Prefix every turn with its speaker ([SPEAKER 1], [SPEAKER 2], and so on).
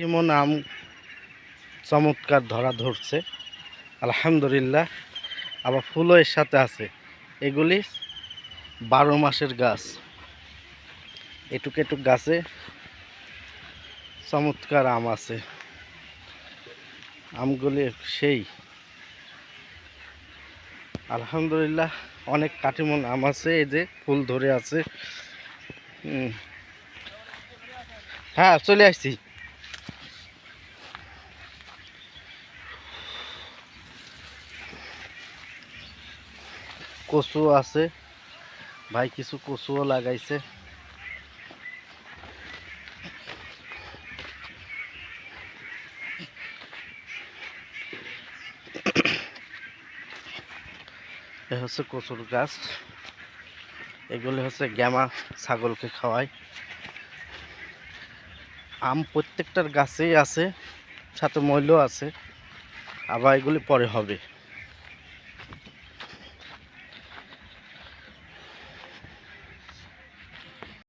[SPEAKER 1] কাটিমন আম চমৎকার ধরা ধরছে। আলহামদুলিল্লাহ, আবার ফুলও এর সাথে আছে। এগুলি বারো মাসের গাছ। এটুক এটুক গাছে চমৎকার আম আছে। আমগুলি সেই। আলহামদুলিল্লাহ, অনেক কাটিমন আম আছে, এই যে ফুল ধরে আছে। হ্যাঁ চলে আসছি। কচু আছে। ভাই কিছু কচুও লাগাইছে। এ হচ্ছে কচুর গাছ। এগুলি হচ্ছে গ্যামা ছাগলকে খাওয়ায়। আম প্রত্যেকটার গাছেই আছে, সাথে ময়ূলও আছে। আবার এগুলি পরে হবে।